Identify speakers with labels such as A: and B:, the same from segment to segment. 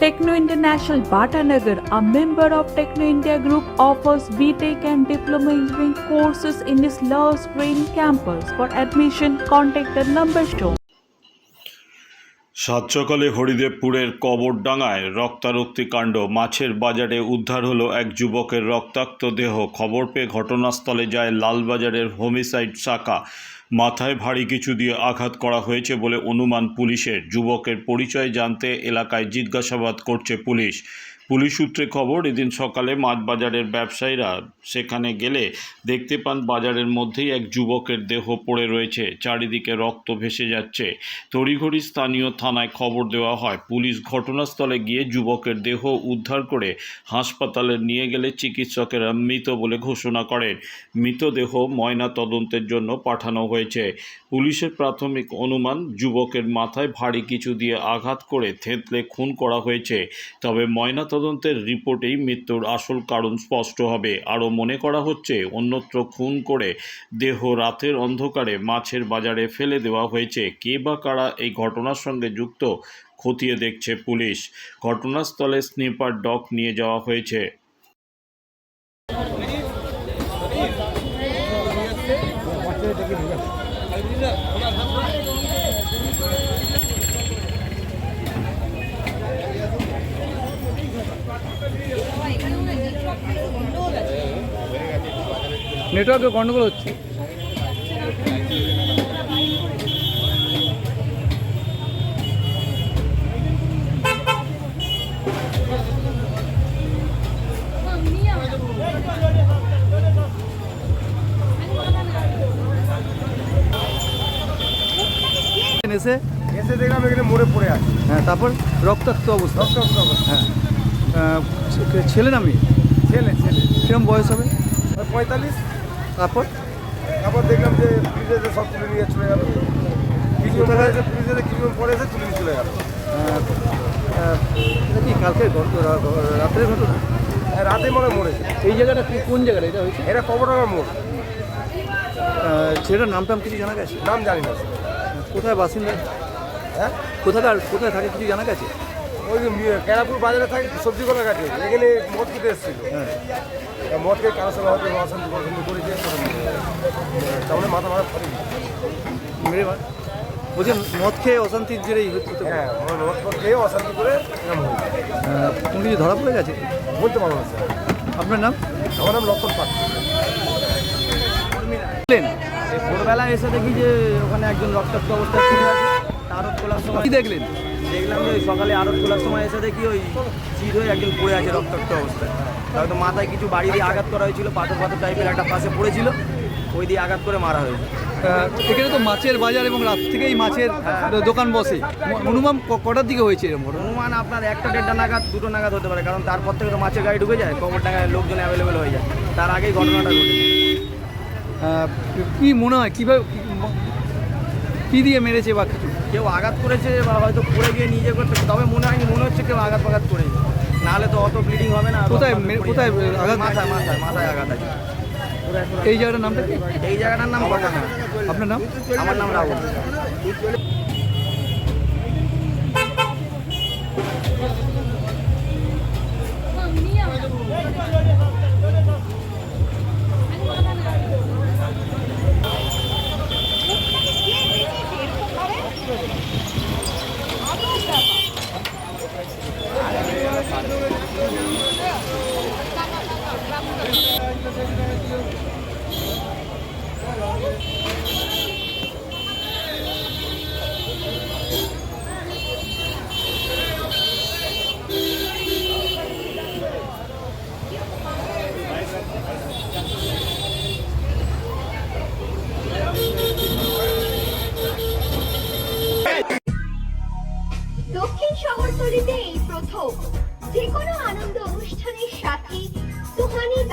A: Techno International Bhatanagar, a member of Techno India Group, offers BTEC and Diploma Engineering courses in its Love Green campus. For admission, contact the number shown.
B: সাত সকালে হরিদেবপুরের কবরডাঙ্গায় রক্তারক্তি কাণ্ড মাছের বাজারে উদ্ধার হলো এক যুবকের রক্তাক্ত দেহ খবর পেয়ে ঘটনাস্থলে যায় লালবাজারের হোমিসাইড শাখা মাথায় ভারী কিছু দিয়ে আঘাত করা হয়েছে বলে অনুমান পুলিশের। যুবকের পরিচয় জানতে এলাকায় জিজ্ঞাসাবাদ করছে পুলিশ। পুলিশ সূত্রে খবর, এদিন সকালে মাছ বাজারের ব্যবসায়ীরা সেখানে গেলে দেখতে পান বাজারের মধ্যেই এক যুবকের দেহ পড়ে রয়েছে। চারিদিকে রক্ত ভেসে যাচ্ছে। তড়িঘড়ি স্থানীয় থানায় খবর দেওয়া হয়, পুলিশ ঘটনাস্থলে গিয়ে যুবকের দেহ উদ্ধার করে হাসপাতালে নিয়ে গেলে চিকিৎসকেরা মৃত বলে ঘোষণা করেন। মৃতদেহ ময়না তদন্তের জন্য পাঠানো হয়েছে। পুলিশের প্রাথমিক অনুমান, যুবকের মাথায় ভারী কিছু দিয়ে আঘাত করে থেঁতলে খুন করা হয়েছে। তবে ময়না তদন্তের রিপোর্টেই মৃত্যুর আসল কারণ স্পষ্ট হবে। আরও মনে করা হচ্ছে, অন্যত্র খুন করে দেহ রাতের অন্ধকারে মাছের বাজারে ফেলে দেওয়া হয়েছে। কে বা কারা এই ঘটনার সঙ্গে যুক্ত, খতিয়ে দেখছে পুলিশ। ঘটনাস্থলে স্নিপার ডক নিয়ে যাওয়া হয়েছে।
C: নেটওয়ার্কে গন্ডগোল হচ্ছে। এসে?
D: এসে দেখলাম এখানে মরে পড়ে আছে।
C: হ্যাঁ তারপর রক্তাক্ত অবস্থা।
D: রক্তাক্ত অবস্থা।
C: হ্যাঁ। ছেলে না মেয়ে?
D: ছেলে ছেলে।
C: কিরম বয়স হবে?
D: পঁয়তাল্লিশ।
C: তারপর
D: তারপর দেখলাম যে ফ্রিজে সব তুলে নিয়ে চলে গেল। কিছু পরে এসে ফ্রিজে কিছু পরে এসে তুলে নিয়ে চলে গেল।
C: এটা কি কালকে ঘট- রা- রাত্রের ঘটনা?
D: রাতে মনে মরেছে
C: এই জায়গাটা কোন জায়গাটা? এটা হয়েছে?
D: এটা কবরডাঙ্গার মোড়।
C: ছেলেটার নাম টাম কিছু জানা গেছে?
D: নাম জানি না।
C: কোথায় বাসিন্দা?
D: হ্যাঁ?
C: কোথাকার কোথায় থাকে কিছু জানা গেছে?
D: ওই যে মি- কেরাপুর বাজারে থাকে সবজি কলা কাটে এখানে মদ খেতে এসেছিল।
C: হ্যাঁ।
D: মদ খেয়ে কারোর সঙ্গে হয়তো অশান্তি পছন্দ করেছে তাহলে মাথা মাথা ফাটি
C: বলছি মদ খেয়ে অশান্তির তো।
D: হ্যাঁ মদ খেয়ে অশান্তি করে হয়েছে।
C: কিছু ধরা পড়ে গেছে?
D: বলতে পারব না স্যার।
C: আপনার নাম?
D: আমার নাম লক্ষণ পাত্র
E: ভোরবেলা এসে দেখি যে ওখানে একজন রক্তাক্ত অবস্থায় পড়ে আরত খোলার সময়
C: দেখলেন?
E: দেখলাম যে ওই সকালে আরত খোলার সময় এসে দেখি ওই চির হয়ে একজন পড়ে আছে রক্তাক্ত অবস্থায়। হয়তো মাথায় কিছু বাড়ি দিয়ে আঘাত করা হয়েছিল পাথর পাথর টাইপের একটা পাশে পড়েছিল ওই দিয়ে আঘাত করে মারা হয়েছে।
C: এখানে তো মাছের বাজার এবং রাত থেকেই মাছের দোকান বসে। অনুমান কটার দিকে হয়েছে এরকম?
E: অনুমান আপনার একটা দেড়টা নাগাদ দুটো নাগাদ হতে পারে কারণ তারপর থেকে তো মাছের গাড়ি ঢুকে যায় কবর টাকায় লোকজন অ্যাভেলেবেল হয়ে যায়। তার আগেই ঘটনাটা
C: ঘটে। কি মনে হয় কীভাবে কি- দিয়ে মেরেছে বা কিছু?
E: কেউ আঘাত করেছে বা হয়তো পড়ে গিয়ে নিজে করতে তবে মনে হয়নি মনে হচ্ছে কেউ আঘাত পাঘাত করে নাহলে তো অত ব্লিডিং হবে না।
C: কোথায় কোথায় আঘাত?
E: মাথায় মাথায় মাথায় আঘাত আছে।
C: এই জায়গাটার নামটা কি?
E: এই জায়গাটার নাম ঘটনা
C: আপনার নাম?
E: আমার নাম রাহুল।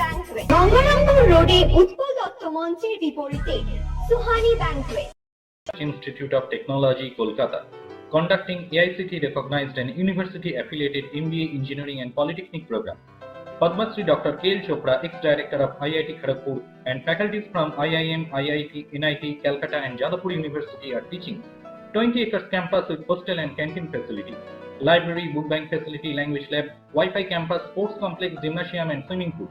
F: ব্যাংকুয়েট গঙ্গারামপুর রোডে উৎপল দত্ত মঞ্চের বিপরীতে Suhani banquet
G: Institute of Technology, Kolkata, conducting AICT recognized and university affiliated MBA Engineering and Polytechnic program. Padma Shri Dr. K.L. Chopra, ex-director of IIT Kharagpur, and faculties from IIM, IIT, NIT, Calcutta, and Jadavpur University are teaching. 20 acres campus with hostel and canteen facility, library, book bank facility, language lab, Wi-Fi campus, sports complex, gymnasium and swimming pool.